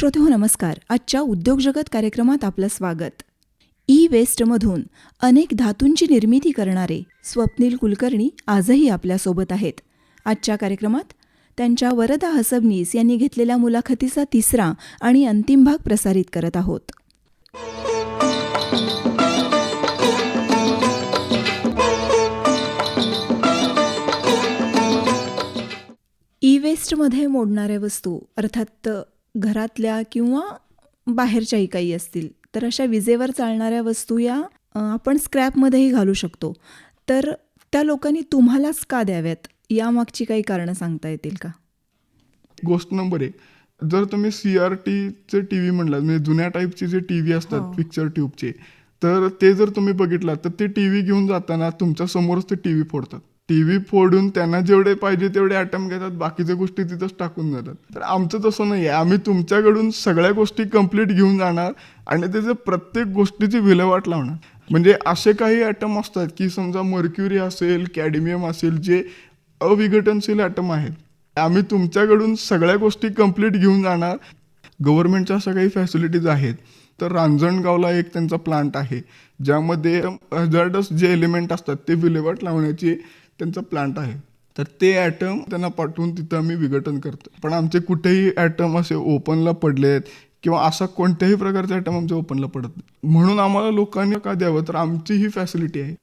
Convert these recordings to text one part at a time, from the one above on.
श्रोते हो नमस्कार. आजच्या उद्योग जगत कार्यक्रमात आपलं स्वागत. ई वेस्टमधून अनेक धातूंची निर्मिती करणारे स्वप्नील कुलकर्णी आजही आपल्यासोबत आहेत. आजच्या कार्यक्रमात त्यांच्या वरदा हसबनीस यांनी घेतलेल्या मुलाखतीचा तिसरा आणि अंतिम भाग प्रसारित करत आहोत. ई वेस्टमध्ये मोडणाऱ्या वस्तू अर्थात घरातल्या किंवा बाहेरच्याही काही असतील तर अशा विजेवर चालणाऱ्या वस्तू या आपण स्क्रॅपमध्येही घालू शकतो. तर त्या लोकांनी तुम्हालाच का द्याव्यात? यामागची काही कारणं सांगता येतील का? गोष्ट नंबर एक. जर तुम्ही सी आर टीचे टी व्ही म्हणलात म्हणजे जुन्या टाईपचे जे टी व्ही हो. असतात पिक्चर ट्यूबचे तर ते जर तुम्ही बघितलात तर ते टी व्ही घेऊन जाताना तुमच्या समोरच ते टी व्ही फोडतात. टी व्ही फोडून त्यांना जेवढे पाहिजे तेवढे ॲटम घेतात बाकीच्या गोष्टी तिथंच टाकून जातात तर आमचं तसं नाही आहे आम्ही तुमच्याकडून सगळ्या गोष्टी कंप्लीट घेऊन जाणार आणि त्याचं प्रत्येक गोष्टीची विल्हेवाट लावणार. म्हणजे असे काही ॲटम असतात की समजा मर्क्युरी असेल कॅडमियम असेल जे अविघटनशील ॲटम आहेत. आम्ही तुमच्याकडून सगळ्या गोष्टी कंप्लीट घेऊन जाणार. गव्हर्नमेंटच्या अशा काही फॅसिलिटीज आहेत. तर रांजणगावला एक त्यांचा प्लांट आहे ज्यामध्ये हजार्डस जे एलिमेंट असतात ते विल्हेवाट लावण्याची त्यांचा प्लांट आहे. तर ते ॲटम त्यांना पाठवून तिथं आम्ही विघटन करतो पण आमचे कुठेही ॲटम असे ओपनला पडलेत किंवा असा कोणत्याही प्रकारचे ॲटम आमच्या ओपनला पडत नाही. म्हणून आम्हाला लोकांनी का द्यावं? तर आमची ही फॅसिलिटी आहे.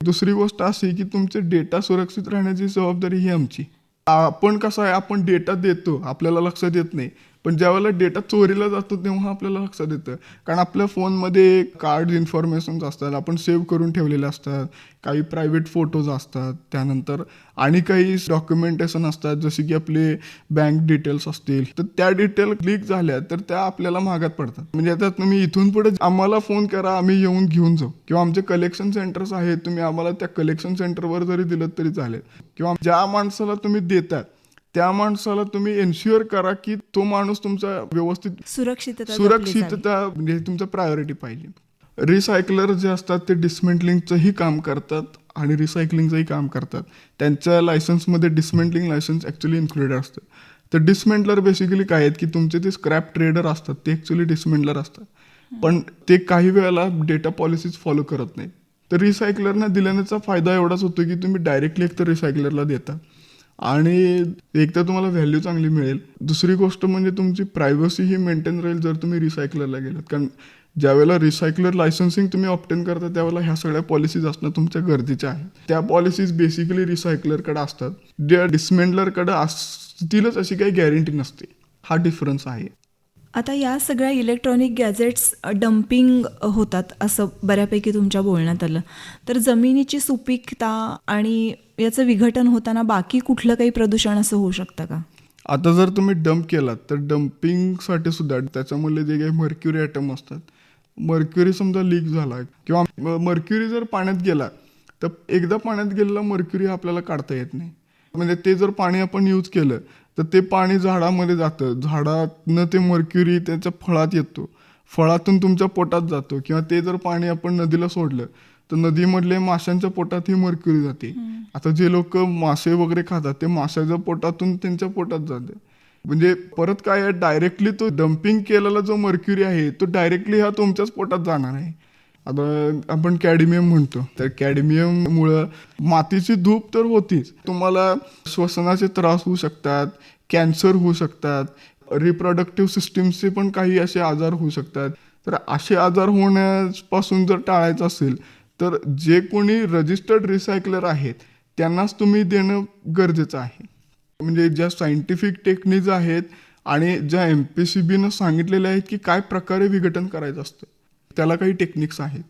दुसरी गोष्ट अशी की तुमचे डेटा सुरक्षित राहण्याची जबाबदारी ही आमची. आपण कसं आहे? आपण डेटा देतो. आपल्याला लक्षात येत नाही. पण ज्यावेळेला डेटा चोरीला जातो तेव्हा आपल्याला लक्षात येतं. कारण आपल्या फोनमध्ये कार्ड इन्फॉर्मेशन्स असतात आपण सेव्ह करून ठेवलेले असतात काही प्रायव्हेट फोटोज असतात त्यानंतर आणि काही डॉक्युमेंटेशन असतात जसे की आपले बँक डिटेल्स असतील. तर त्या डिटेल क्लिक झाल्या तर त्या आपल्याला महागात पडतात. म्हणजे आता तुम्ही इथून पुढे आम्हाला फोन करा आम्ही येऊन घेऊन जाऊ. किंवा आमचे कलेक्शन सेंटर्स आहेत तुम्ही आम्हाला त्या कलेक्शन सेंटरवर जरी दिलं तरी चालेल. किंवा ज्या माणसाला तुम्ही देतात त्या माणसाला तुम्ही एन्श्युअर करा की तो माणूस तुमचा व्यवस्थित सुरक्षितता. सुरक्षितता म्हणजे तुमचा प्रायोरिटी पाहिजे रिसायकलर जे असतात ते डिसमेंटलिंगचंही काम करतात आणि रिसायकलिंगचंही काम करतात. त्यांच्या लायसन्समध्ये डिसमेंटलिंग लायसन्स ॲक्च्युली इन्क्लुडेड असतं. तर डिसमेंटलर बेसिकली काय आहेत की तुमचे ते स्क्रॅप ट्रेडर असतात ते ॲक्च्युली डिसमेंटलर असतात. पण ते काही वेळेला डेटा पॉलिसीज फॉलो करत नाहीत. तर रिसायकलरना दिल्याचा फायदा एवढाच होतो की तुम्ही डायरेक्टली एक तर रिसायकलरला देता. आणि एक तर तुम्हाला व्हॅल्यू चांगली मिळेल. दुसरी गोष्ट म्हणजे तुमची प्रायव्हसी ही मेंटेन राहील जर तुम्ही रिसायकलरला गेलात. कारण ज्यावेळेला रिसायकलर लायसन्सिंग तुम्ही ऑप्टेन करता त्यावेळेला ह्या सगळ्या पॉलिसीज असणं तुमच्या गरजेच्या आहेत. त्या पॉलिसीज बेसिकली रिसायकलरकडे असतात. ज्या डिसमेंडलरकडे असतीलच अशी काही गॅरंटी नसते. हा डिफरन्स आहे. आता या सगळ्या इलेक्ट्रॉनिक गॅजेट्स डम्पिंग होतात असं बऱ्यापैकी तुमच्या बोलण्यात आलं. तर जमिनीची सुपीकता आणि याचं विघटन होताना बाकी कुठलं काही प्रदूषण असं होऊ शकतं का? आता जर तुम्ही डंप केलात तर डम्पिंगसाठी सुद्धा त्याच्यामुळे जे काही मर्क्युरी ॲटम असतात मर्क्युरी समजा लीक झाला किंवा मर्क्युरी जर पाण्यात गेला तर एकदा पाण्यात गेलेला मर्क्युरी आपल्याला काढता येत नाही. म्हणजे ते जर पाणी आपण यूज केलं तर ते पाणी झाडामध्ये जातं. झाडातनं ते मर्क्युरी त्याच्या फळात येतो. फळातून तुमच्या पोटात जातो किंवा ते जर पाणी आपण नदीला सोडलं तर नदीमधले माशांच्या पोटात ही मर्क्युरी जाते. आता जे लोक मासे वगैरे खातात ते माशाच्या पोटातून त्यांच्या पोटात जाते. म्हणजे परत काय आहे डायरेक्टली तो डम्पिंग केलेला जो मर्क्युरी आहे तो डायरेक्टली हा तुमच्याच पोटात जाणार आहे. आता आपण कॅडमियम म्हणतो. तर कॅडमियममुळं मातीची धूप तर होतीच. तुम्हाला श्वसनाचे त्रास होऊ शकतात कॅन्सर होऊ शकतात रिप्रोडक्टिव्ह सिस्टीमचे पण काही असे आजार होऊ शकतात. तर असे आजार होण्यापासून जर टाळायचं असेल तर जे कोणी रजिस्टर्ड रिसायकलर आहेत त्यांनाच तुम्ही देणं गरजेचं आहे. म्हणजे ज्या सायंटिफिक टेक्निक्स आहेत आणि ज्या एम पी सी बीनं सांगितलेल्या आहेत की काय प्रकारे विघटन करायचं असतं त्याला काही टेक्निक्स आहेत.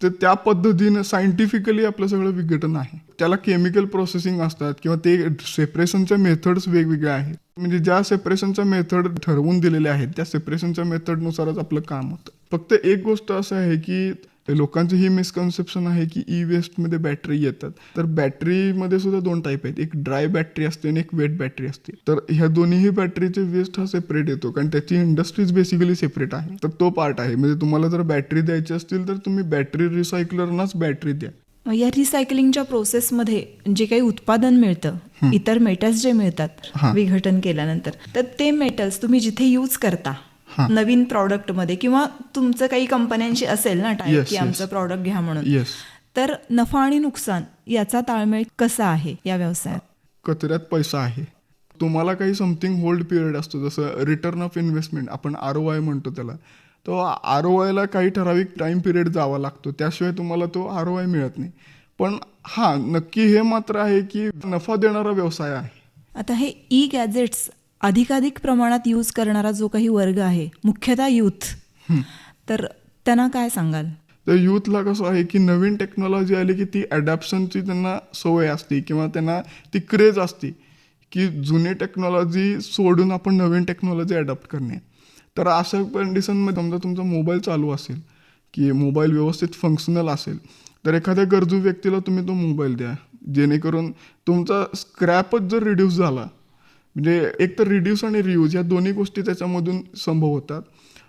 तर त्या पद्धतीनं सायंटिफिकली आपलं सगळं विघटन आहे. त्याला केमिकल प्रोसेसिंग असतात किंवा ते सेपरेशनच्या मेथड्स वेगवेगळ्या आहेत. म्हणजे ज्या सेपरेशनच्या मेथड ठरवून दिलेल्या आहेत त्या सेपरेशनच्या मेथडनुसारच आपलं काम होतं. फक्त एक गोष्ट असं आहे की लोकांची ही मिसकन्सेप्शन आहे की ई वेस्टमध्ये बॅटरी येतात. तर बॅटरीमध्ये सुद्धा दोन टाईप आहेत. एक ड्राय बॅटरी असते आणि एक वेट बॅटरी असते. तर ह्या दोन्ही बॅटरीचे वेस्ट हा सेपरेट येतो. कारण त्याची इंडस्ट्रीज बेसिकली सेपरेट आहे. तर तो पार्ट आहे. म्हणजे तुम्हाला जर बॅटरी द्यायची असतील तर तुम्ही बॅटरी रिसायकलरनाच बॅटरी द्या. या रिसायकलिंगच्या प्रोसेसमध्ये जे काही उत्पादन मिळतं इतर मेटल्स जे मिळतात. विघटन केल्यानंतर तर ते मेटल्स तुम्ही जिथे यूज करता. नवीन प्रॉडक्टमध्ये किंवा तुमचं काही कंपन्यांशी असेल ना टाईप की. आमचं प्रॉडक्ट घ्या म्हणून. तर नफा आणि नुकसान याचा ताळमेळ कसा आहे या व्यवसायात? कचऱ्यात पैसा आहे. तुम्हाला काही समथिंग होल्ड पिरियड असतो जसं रिटर्न ऑफ इन्व्हेस्टमेंट आपण आर ओ आय म्हणतो त्याला. तो आर ओ आयला काही ठराविक टाईम पिरियड जावा लागतो त्याशिवाय तुम्हाला तो आर ओ आय मिळत नाही. पण हां नक्की हे मात्र आहे की नफा देणारा व्यवसाय आहे. आता हे ई गॅजेट्स अधिकाधिक प्रमाणात यूज करणारा जो काही वर्ग आहे मुख्यतः यूथ. तर त्यांना काय सांगाल? तर यूथला कसं आहे की नवीन टेक्नॉलॉजी आली की ती अडॅप्शनची त्यांना सवय असते किंवा त्यांना ती क्रेज असते की जुनी टेक्नॉलॉजी सोडून आपण नवीन टेक्नॉलॉजी अडॅप्ट करणे. तर अशा कंडिशनमध्ये समजा तुमचा मोबाईल चालू असेल की मोबाईल व्यवस्थित फंक्शनल असेल तर एखाद्या गरजू व्यक्तीला तुम्ही तो मोबाईल द्या. जेणेकरून तुमचा स्क्रॅपच जर रिड्यूस झाला म्हणजे एक तर रिड्यूस आणि रियूज या दोन्ही गोष्टी त्याच्यामधून संभव होतात.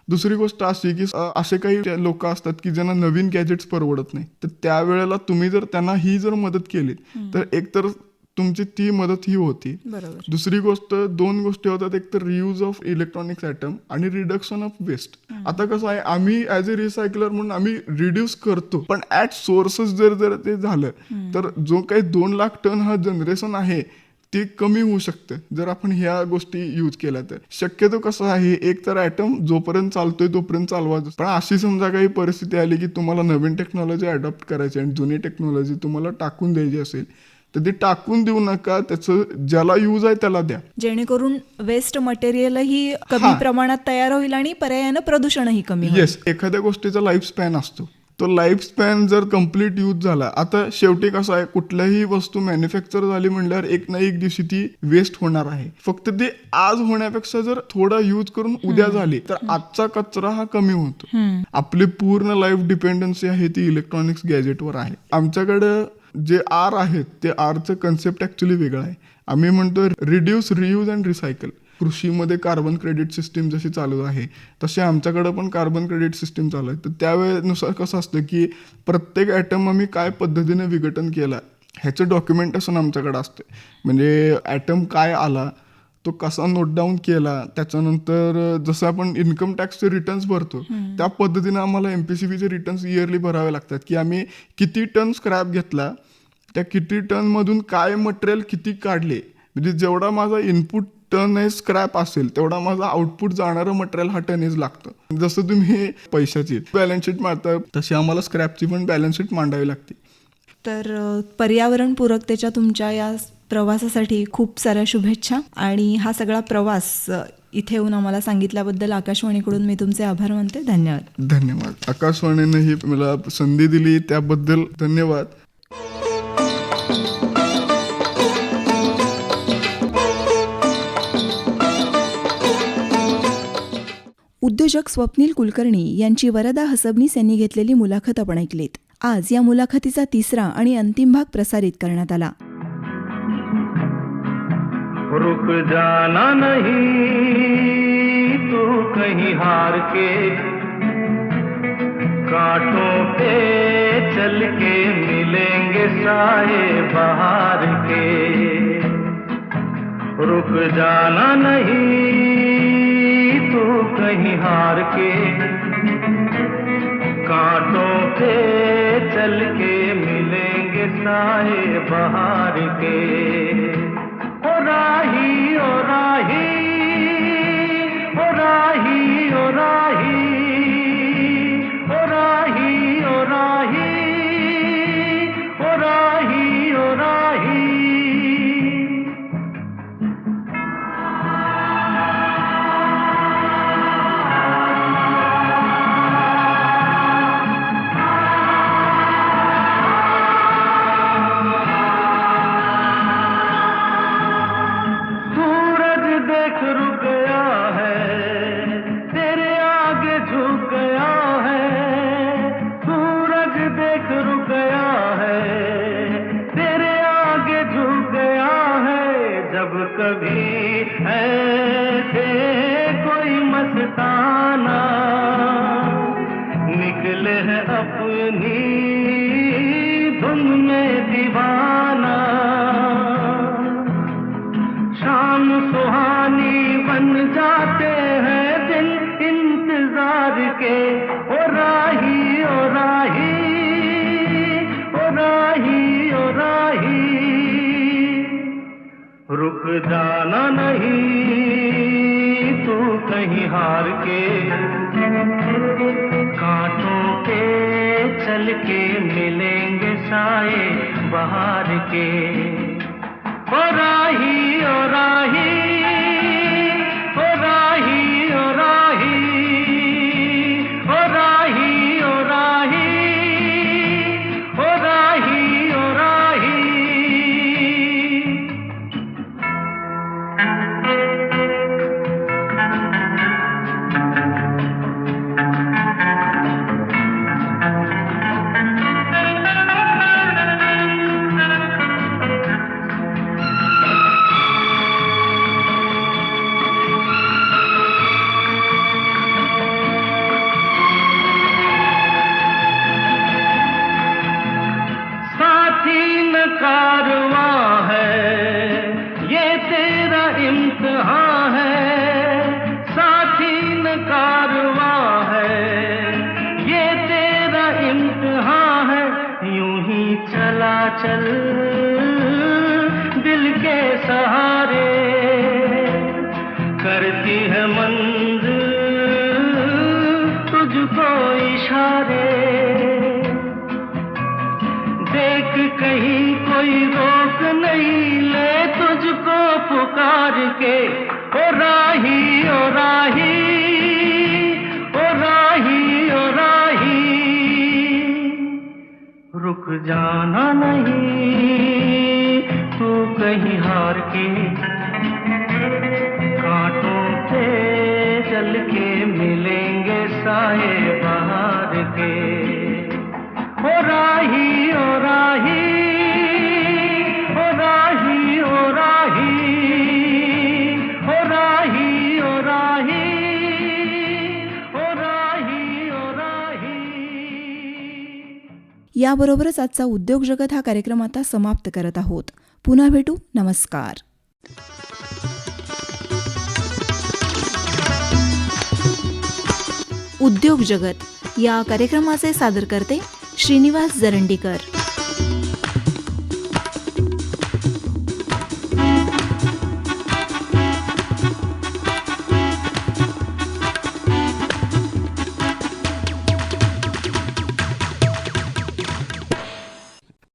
दुसरी गोष्ट अशी की असे काही लोक असतात की ज्यांना नवीन गॅजेट्स परवडत नाही. तर त्यावेळेला तुम्ही जर त्यांना ही जर मदत केली तर एकतर तुमची ती मदत ही होती. दुसरी गोष्ट दोन गोष्टी होतात. एक तर रियूज ऑफ इलेक्ट्रॉनिक्स आयटम आणि रिडक्शन ऑफ वेस्ट आता कसं आहे आम्ही ऍज अ रिसायकलर म्हणून आम्ही रिड्यूस करतो. पण ऍट सोर्सेस जर जर ते झालं तर जो काही दोन लाख टन हा जनरेशन आहे ते कमी होऊ शकतं. जर आपण ह्या गोष्टी यूज केल्या तर. शक्यतो कसं आहे एक तर ॲटम जोपर्यंत चालतोय तोपर्यंत चालवा पण अशी समजा काही परिस्थिती आली की तुम्हाला नवीन टेक्नॉलॉजी अडॉप्ट करायची आणि जुनी टेक्नॉलॉजी तुम्हाला टाकून द्यायची असेल तर ती टाकून देऊ नका. त्याचं ज्याला यूज आहे त्याला द्या. जेणेकरून वेस्ट मटेरियलही कमी. प्रमाणात तयार होईल आणि पर्यायानं प्रदूषणही कमी येस एखाद्या गोष्टीचा लाईफ स्पॅन असतो. तो लाईफ स्पॅन जर कंप्लीट यूज झाला आता शेवटी कसं आहे कुठल्याही वस्तू मॅन्युफॅक्चर झाली म्हणल्यावर एक ना एक दिवशी ती वेस्ट होणार आहे. फक्त ते आज होण्यापेक्षा जर थोडा यूज करून उद्या झाली तर आजचा कचरा हा कमी होतो. आपली पूर्ण लाईफ डिपेंडन्सी आहे ती इलेक्ट्रॉनिक्स गॅजेटवर आहे. आमच्याकडे जे आर आहेत ते आरचं कन्सेप्ट ऍक्च्युली वेगळं आहे. आम्ही म्हणतो रिड्यूस रियूज अँड रिसायकल कृषीमध्ये कार्बन क्रेडिट सिस्टीम जशी चालू आहे तसे आमच्याकडे पण कार्बन क्रेडिट सिस्टीम चालू आहे. तर त्यावेळेनुसार कसं असतं की प्रत्येक ॲटम आम्ही काय पद्धतीने विघटन केला ह्याचं डॉक्युमेंटेशन आमच्याकडे असते म्हणजे ॲटम काय आला तो कसा नोट डाऊन केला त्याच्यानंतर जसं आपण इन्कम टॅक्सचे रिटर्न्स भरतो त्या पद्धतीने आम्हाला एम पी सी बीचे रिटर्न्स इयरली भरावे लागतात. की आम्ही किती टन स्क्रॅप घेतला त्या किती टनमधून काय मटेरियल किती काढले म्हणजे जेवढा माझा इनपुट टन आहे स्क्रॅप असेल तेवढा माझा आउटपुट जाणारं मटेरियल हा टनेज लागतं. जसं तुम्ही पैशाची बॅलन्स शीट मारता तशी आम्हाला स्क्रॅपची पण बॅलन्स शीट मांडावी लागते. तर पर्यावरणपूरकतेच्या तुमच्या या प्रवासासाठी खूप साऱ्या शुभेच्छा आणि हा सगळा प्रवास इथे येऊन आम्हाला सांगितल्याबद्दल आकाशवाणीकडून मी तुमचे आभार मानते. धन्यवाद. धन्यवाद. आकाशवाणीने ही मला संधी दिली त्याबद्दल धन्यवाद. उद्योजक स्वप्नील कुलकर्णी यांची वरदा हसबनीस यांनी घेतलेली मुलाखत आपण ऐकलीत. आज या मुलाखतीचा तिसरा आणि अंतिम भाग प्रसारित करण्यात आला. रुक जाना नहीं तू कहीं हार के. कांटों पे चल के मिलेंगे साए बाहर के. रुक जाना नहीं कहीं हार के। कांटों पे चल के मिलेंगे साए बाहर के। ओ राही ओ राही ओ राही ओ राही। रुक जाना नहीं तू कहीं हार के। कांटों के चल के मिलेंगे साए बाहर के। ओ चला दिल के सहारे करती है मंजिल तुझको इशारे। देख कहीं कोई रोक नहीं ले तुझको पुकार के। ओ राही ओ राही रुक जाना नहीं तू कहीं हार के कांटों पे चल के याबरोबरच आजचा उद्योग जगत हा कार्यक्रम आता समाप्त करत आहोत. पुन्हा भेटू. नमस्कार. उद्योग जगत या कार्यक्रमाचे सादर करते श्रीनिवास जरंडीकर.